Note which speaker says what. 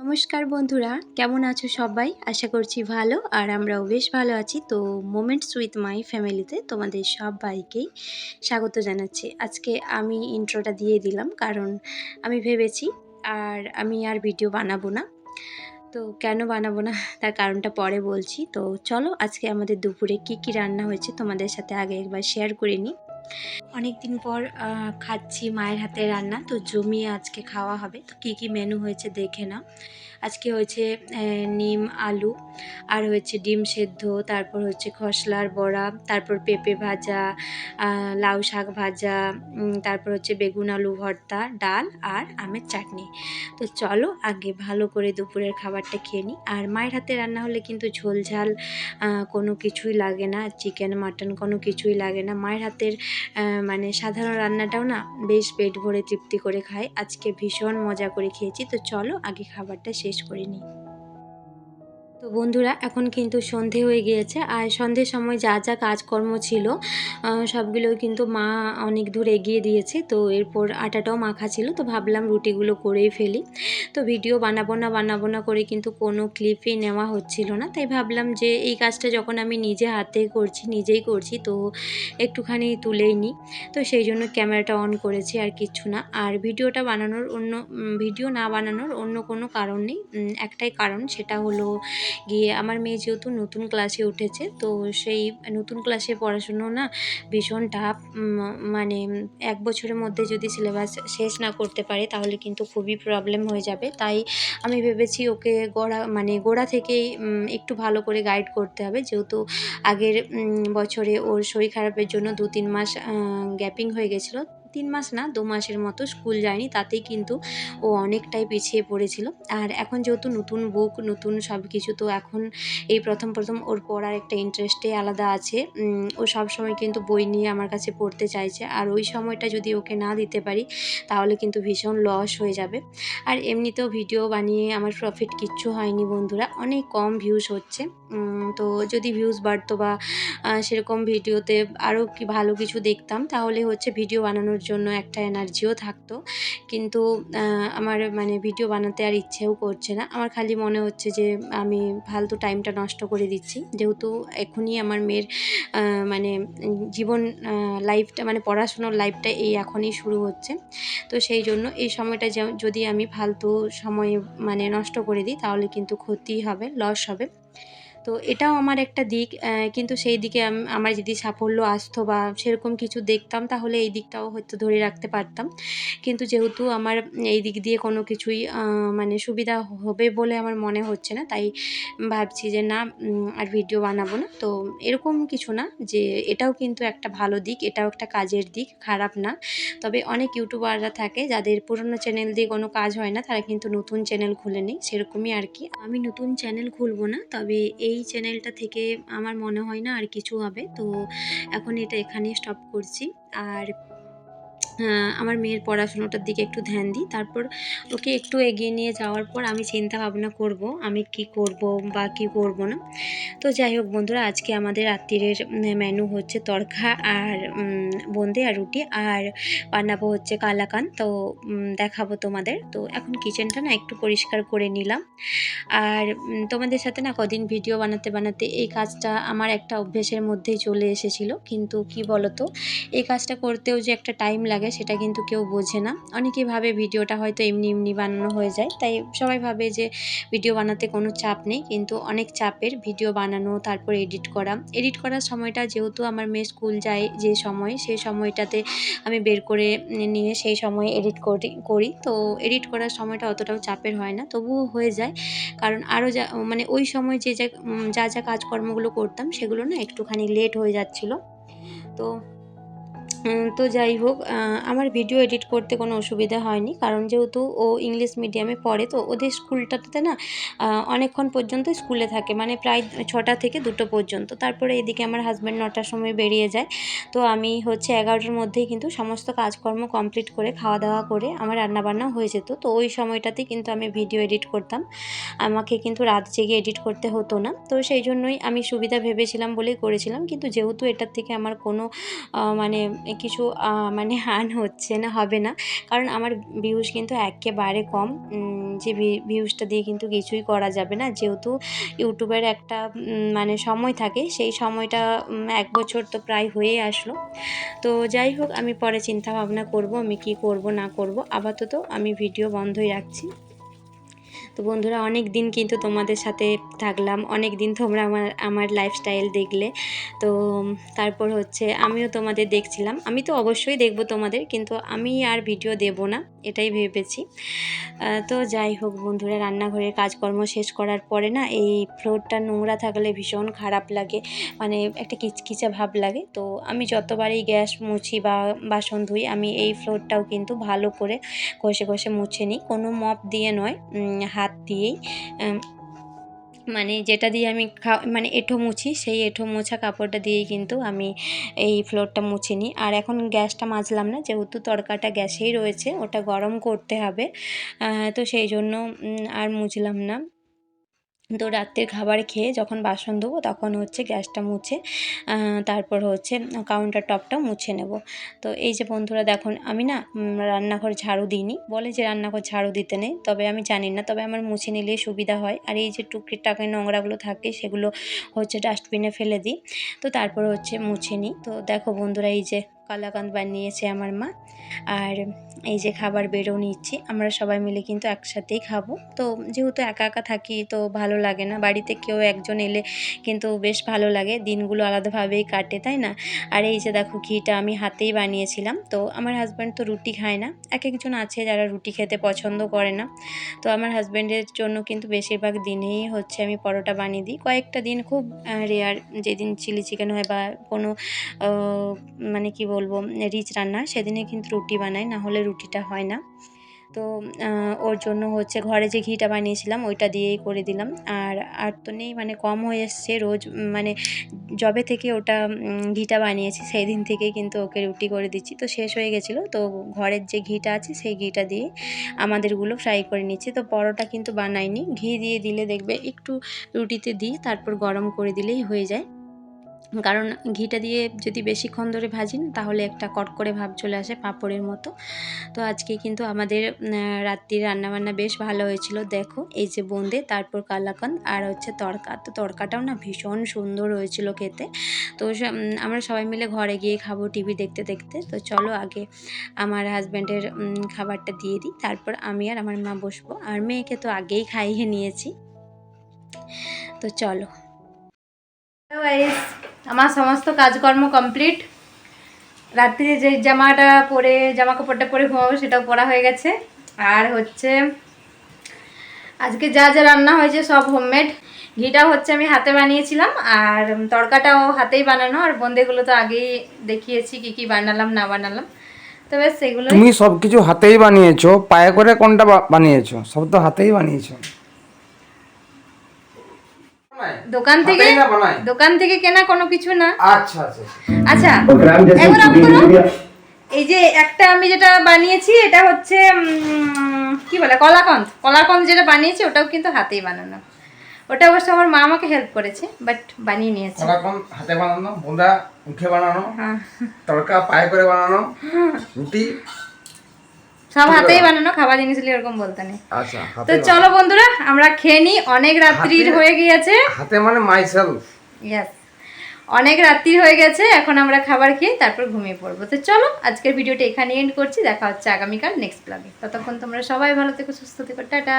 Speaker 1: নমস্কার বন্ধুরা, কেমন আছো সবাই? আশা করছি ভালো, আর আমরাও বেশ ভালো আছি। তো মোমেন্টস উইথ মাই ফ্যামিলিতে তোমাদের সবাইকেই স্বাগত জানাচ্ছি। আজকে আমি ইন্ট্রোটা দিয়ে দিলাম, কারণ আমি ভেবেছি আর আমি আর ভিডিও বানাবো না। তো কেন বানাবো না? তার কারণটা পরে বলছি। তো চলো আজকে আমাদের দুপুরে কি কি রান্না হয়েছে তোমাদের সাথে আগে একবার শেয়ার করে নিই। অনেক দিন পর খাচ্ছি মায়ের হাতে রান্না। তো জমিয়ে আজকে খাওয়া হবে। তো কী কী মেনু হয়েছে দেখে নাও। আজকে হয়েছে নিম, আলু, আর হয়েছে ডিম সেদ্ধ, তারপর হচ্ছে খসলার বড়া, তারপর পেঁপে ভাজা লাউ শাক ভাজা তারপর হচ্ছে বেগুন আলু ভর্তা, ডাল আর আমের চাটনি। তো চলো আগে ভালো করে দুপুরের খাবারটা খেয়ে নিই। আর মায়ের হাতে রান্না হলে কিন্তু ঝোল ঝাল কোনো কিছুই লাগে না। চিকেন, মাটন কোনো কিছুই লাগে না। মায়ের হাতের মানে সাধারণ রান্নাটাও না বেশ পেট ভরে তৃপ্তি করে খায় আজকে ভীষণ মজা করে খেয়েছি। তো চলো আগে খাবারটা শেষ করে নিই। তো বন্ধুরা, এখন কিন্তু সন্ধে হয়ে গিয়েছে। আর সন্ধ্যের সময় যা যা কাজকর্ম ছিল সবগুলো কিন্তু মা অনেক দূর এগিয়ে দিয়েছে। তো এরপর আটাটাও মাখা ছিল, তো ভাবলাম রুটিগুলো করেই ফেলি। তো ভিডিও বানাবো না বানাবো না করে কিন্তু কোনো ক্লিপই নেওয়া হচ্ছিল না। তাই ভাবলাম যে এই কাজটা যখন আমি নিজে হাতে করছি, নিজেই করছি, তো একটুখানি তুলেই নিই। তো সেই জন্য ক্যামেরাটা অন করেছি আর কিচ্ছু না। আর ভিডিওটা বানানোর অন্য ভিডিও না বানানোর অন্য কোনো কারণ নেই। একটাই কারণ, সেটা হলো গিয়ে আমার মেয়ে যেহেতু নতুন ক্লাসে উঠেছে, তো সেই নতুন ক্লাসে পড়াশুনো না ভীষণ টাফ মানে এক বছরের মধ্যে যদি সিলেবাস শেষ না করতে পারে তাহলে কিন্তু খুবই প্রবলেম হয়ে যাবে। তাই আমি ভেবেছি ওকে গোড়া মানে গোড়া থেকেই একটু ভালো করে গাইড করতে হবে। যেহেতু আগের বছরে ওর শরীর খারাপের জন্য দু তিন মাস গ্যাপিং হয়ে গেছিল তিন মাস না, দু মাসের মতো স্কুল যায়নি, তাতেই কিন্তু ও অনেকটাই পিছিয়ে পড়েছিল। আর এখন যেহেতু নতুন বুক নতুন সব কিছু তো এখন এই প্রথম প্রথম ওর পড়ার একটা ইন্টারেস্টে আলাদা আছে। ও সব সময় কিন্তু বই নিয়ে আমার কাছে পড়তে চাইছে। আর ওই সময়টা যদি ওকে না দিতে পারি, তাহলে কিন্তু ভীষণ লস হয়ে যাবে। আর এমনিতেও ভিডিও বানিয়ে আমার প্রফিট কিচ্ছু হয়নি বন্ধুরা, অনেক কম ভিউজ হচ্ছে। তো যদি ভিউজ বাড়তো বা সেরকম ভিডিওতে আরও কি ভালো কিছু দেখতাম, তাহলে হচ্ছে ভিডিও বানানোর জন্য একটা এনার্জিও থাকতো। কিন্তু আমার মানে ভিডিও বানাতে আর ইচ্ছেও করছে না। আমার খালি মনে হচ্ছে যে, আমি ফালতু টাইমটা নষ্ট করে দিচ্ছি। যেহেতু এখনই আমার মেয়ের মানে জীবন লাইফটা মানে পড়াশুনোর লাইফটা এই এখনই শুরু হচ্ছে। তো সেই জন্য এই সময়টা যদি আমি ফালতু সময় মানে নষ্ট করে দিই, তাহলে কিন্তু ক্ষতি হবে লস হবে। তো এটাও আমার একটা দিক কিন্তু সেই দিকে আমার যদি সাফল্য আসতো বা সেরকম কিছু দেখতাম, তাহলে এই দিকটাও হয়তো ধরে রাখতে পারতাম। কিন্তু যেহেতু আমার এই দিক দিয়ে কোনো কিছুই মানে সুবিধা হবে বলে আমার মনে হচ্ছে না, তাই ভাবছি যে না আর ভিডিও বানাবো না। তো এরকম কিছু না, যে এটাও কিন্তু একটা ভালো দিক, এটাও একটা কাজের দিক, খারাপ না। তবে অনেক ইউটিউবাররা থাকে, যাদের পুরনো চ্যানেল দিয়ে কোনো কাজ হয় না, তারা কিন্তু নতুন চ্যানেল খুলে নেই, সেরকমই আর কি। আমি নতুন চ্যানেল খুলবো না, তবে এই চ্যানেলটা থেকে আমার মনে হয় না আর কিছু হবে। তো এখন এটা এখানেই স্টপ করছি। আর আমার মেয়ের পড়াশুনোটার দিকে একটু ধ্যান দিই। তারপর ওকে একটু এগিয়ে নিয়ে যাওয়ার পর আমি চিন্তা ভাবনা করব, আমি কি করব বা কি করব না। তো যাই হোক বন্ধুরা, আজকে আমাদের রাত্রিরের মেনু হচ্ছে তরকা আর বোঁদে আর রুটি আর বানাবো হচ্ছে কালাকান। তো দেখাবো তোমাদের। তো এখন কিচেনটা না একটু পরিষ্কার করে নিলাম। আর তোমাদের সাথে না কদিন ভিডিও বানাতে বানাতে এই কাজটা আমার একটা অভ্যেসের মধ্যেই চলে এসেছিল। কিন্তু কি বলতো, এই কাজটা করতেও যে একটা টাইম লাগে সেটা কিন্তু কেউ বোঝে না। অনেকেই ভাবে ভিডিওটা হয়তো এমনি এমনি বানানো হয়ে যায়। তাই সবাই ভাবে যে ভিডিও বানাতে কোনো চাপ নেই। কিন্তু অনেক চাপের ভিডিও বানানো, তারপর এডিট করা। এডিট করার সময়টা যেহেতু আমার মেয়ে স্কুল যায় যে সময়, সেই সময়টাতে আমি বের করে নিয়ে সেই সময় এডিট করি করি। তো এডিট করার সময়টা অতটাও চাপের হয় না। তবুও হয়ে যায়। কারণ আরও যা মানে ওই সময় যে যা যা যা কাজকর্মগুলো করতাম সেগুলো না একটুখানি লেট হয়ে যাচ্ছিল। তো তো যাই হোক আমার ভিডিও এডিট করতে কোনো অসুবিধা হয়নি। কারণ যেহেতু ও ইংলিশ মিডিয়ামে পড়ে, তো ওদের স্কুলটাতে না অনেকক্ষণ পর্যন্ত স্কুলে থাকে। মানে প্রায় ছটা থেকে দুটো পর্যন্ত। তারপরে এদিকে আমার হাজব্যান্ড নটার সময় বেরিয়ে যায়। তো আমি হচ্ছে এগারোটার মধ্যেই কিন্তু সমস্ত কাজকর্ম কমপ্লিট করে খাওয়া দাওয়া করে আমার রান্নাবান্না হয়ে যেত। তো ওই সময়টাতে কিন্তু আমি ভিডিও এডিট করতাম। আমাকে কিন্তু রাত জেগে এডিট করতে হতো না। তো সেই জন্যই আমি সুবিধা ভেবেছিলাম বলেই করেছিলাম। কিন্তু যেহেতু এটার থেকে আমার কোনো মানে কিছু মানে হান হচ্ছে না, হবে না। কারণ আমার ভিউজ কিন্তু একেবারে কম। যে ভিউজটা দিয়ে কিন্তু কিছুই করা যাবে না। যেহেতু ইউটিউবের একটা মানে সময় থাকে, সেই সময়টা এক বছর তো প্রায় হয়ে আসলো। তো যাই হোক, আমি পরে চিন্তা ভাবনা করব, আমি কি করব, না করব। আপাতত আমি ভিডিও বন্ধই রাখছি। তো বন্ধুরা, অনেক দিন কিন্তু তোমাদের সাথে থাকলাম। অনেক দিন তোমরা আমার আমার লাইফস্টাইল দেখলে। তো তারপর হচ্ছে আমিও তোমাদের দেখছিলাম। আমি তো অবশ্যই দেখব তোমাদের, কিন্তু আমি আর ভিডিও দেব না। এটাই ভেবেছি। তো যাই হোক বন্ধুরা, রান্নাঘরের কাজকর্ম শেষ করার পরে না এই ফ্লোরটা নোংরা থাকলে ভীষণ খারাপ লাগে মানে একটা কিচকিচে ভাব লাগে। তো আমি যতবারই গ্যাস মুছি বা বাসন ধুই, আমি এই ফ্লোরটাও কিন্তু ভালো করে ঘষে ঘষে মুছে নিই। কোনো মপ দিয়ে নয় হাত দিয়েই মানে যেটা দিয়ে আমি খা মানে এঁঠো মুছি, সেই এঁঠো মোছা কাপড়টা দিয়েই কিন্তু আমি এই ফ্লোরটা মুছে নিই। আর এখন গ্যাসটা মাজলাম না, যেহেতু তরকাটা গ্যাসেই রয়েছে, ওটা গরম করতে হবে। তো সেই জন্য আর মুছলাম না। তো রাত্রের খাবার খেয়ে যখন বাসন ধোবো, তখন হচ্ছে গ্যাসটা মুছে তারপর হচ্ছে কাউন্টার টপটা মুছে নেব। তো এই যে বন্ধুরা দেখুন, আমি না রান্নাঘর ঝাড়ু দিইনি। বলে যে রান্নাঘর ঝাড়ু দিতে নেই, তবে আমি জানি না। তবে আমার মুছে নিলেই সুবিধা হয়। আর এই যে টুকরির টাকায় নোংরাগুলো থাকে, সেগুলো হচ্ছে ডাস্টবিনে ফেলে দিই। তো তারপর হচ্ছে মুছে নিই। তো দেখো বন্ধুরা, এই যে কালাকান্দ বানিয়েছে আমার মা। আর এই যে খাবার বেরো নিচ্ছি, আমরা সবাই মিলে কিন্তু একসাথেই খাব। তো যেহেতু একা একা থাকি, তো ভালো লাগে না। বাড়িতে কেউ একজন এলে কিন্তু বেশ ভালো লাগে। দিনগুলো আলাদাভাবেই কাটে, তাই না? আর এই যে দেখো, ঘিটা আমি হাতেই বানিয়েছিলাম। তো আমার হাজব্যান্ড তো রুটি খায় না। এক একজন আছে যারা রুটি খেতে পছন্দ করে না। তো আমার হাজব্যান্ডের জন্য কিন্তু বেশিরভাগ দিনেই হচ্ছে আমি পরোটা বানিয়ে দিই। কয়েকটা দিন খুব রেয়ার যেদিন চিলি চিকেন হয় বা কোনো মানে কি বলব, রিচ রান্না সেদিনে কিন্তু রুটি বানাই না হলে রুটিটা হয় না। তো ওর জন্য হচ্ছে ঘরে যে ঘিটা বানিয়েছিলাম, ওইটা দিয়েই করে দিলাম। আর আর তো নেই মানে কম হয়ে এসছে রোজ মানে জবে থেকে ওটা ঘিটা বানিয়েছি সেই দিন থেকেই কিন্তু ওকে রুটি করে দিচ্ছি। তো শেষ হয়ে গেছিল, তো ঘরের যে ঘিটা আছে, সেই ঘিটা দিয়ে আমাদেরগুলো ফ্রাই করে নিচ্ছি। তো পরোটা কিন্তু বানাইনি, ঘি দিয়ে দিলে দেখবে একটু রুটিতে দিই, তারপর গরম করে দিলেই হয়ে যায়। কারণ ঘিটা দিয়ে যদি বেশিক্ষণ ধরে ভাজিন, তাহলে একটা কটকরে ভাব চলে আসে পাঁপড়ের মতো। তো আজকে কিন্তু আমাদের রাত্রির রান্নাবান্না বেশ ভালো হয়েছিল। দেখো, এই যে বোঁদে তারপর কালাকান্দ আর হচ্ছে তড়কা। তো তড়কাটাও না ভীষণ সুন্দর হয়েছিল খেতে। তো আমরা সবাই মিলে ঘরে গিয়ে খাব টিভি দেখতে দেখতে। তো চলো আগে আমার হাজব্যান্ডের খাবারটা দিয়ে দিই। তারপর আমি আর আমার মা বসবো। আর মেয়েকে তো আগেই খাইয়ে নিয়েছি। তো চলো।
Speaker 2: আমার সমস্ত কাজকর্ম কমপ্লিট রাত্রে যে জামাটা পরে জামা কাপড়টা পরে ঘুমাবো সেটাও পরা হয়ে গেছে। আর হচ্ছে, আজকে যা যা রান্না হয়েছে সব হোমমেড ঘিটাও হচ্ছে আমি হাতে বানিয়েছিলাম, আর তড়কাটাও হাতেই বানানো, আর বন্দেগুলো তো আগেই দেখিয়েছি কি কি বানালাম, না বানালাম। তো সেগুলো
Speaker 3: তুমি সবকিছু হাতেই বানিয়েছো, পায়ে করে কোনটা বানিয়েছো? সব তো হাতেই বানিয়েছো।
Speaker 2: দোকান থেকে? দোকান থেকে কেনা কোনো কিছু না?
Speaker 3: আচ্ছা আচ্ছা
Speaker 2: আচ্ছা। একবার অফ এই যে একটা আমি যেটা বানিয়েছি এটা হচ্ছে কি বলে কলাকন্দ। কলাকন্দ যেটা বানিয়েছি ওটাও কিন্তু হাতেই বানানো। ওটা অবশ্য আমার মা আমাকে হেল্প করেছে বাট বানিয়ে নিয়েছে।
Speaker 3: কলাকন হাতে বানানো বোঁদা মুখে বানানো
Speaker 2: হ্যাঁ।
Speaker 3: তড়কা পায়ে করে বানানো রুটি
Speaker 2: সব হাতেই বানানো খাবার জিনিস এরকম বলতে নেই।
Speaker 3: আচ্ছা
Speaker 2: তো চলো বন্ধুরা আমরা খেয়ে নিই অনেক রাত্রির হয়ে গিয়েছে।
Speaker 3: হাতে মানে মাইসেলফ
Speaker 2: ইয়েস অনেক রাত্রি হয়ে গেছে এখন আমরা খাবার খেয়ে তারপর ঘুমিয়ে পড়ব। তো চলো আজকের ভিডিওটা এখানে এন্ড করছি দেখা হচ্ছে আগামীকাল নেক্সট ব্লগে ততক্ষণ তোমরা সবাই ভালো থেকো সুস্থ থেকো টাটা।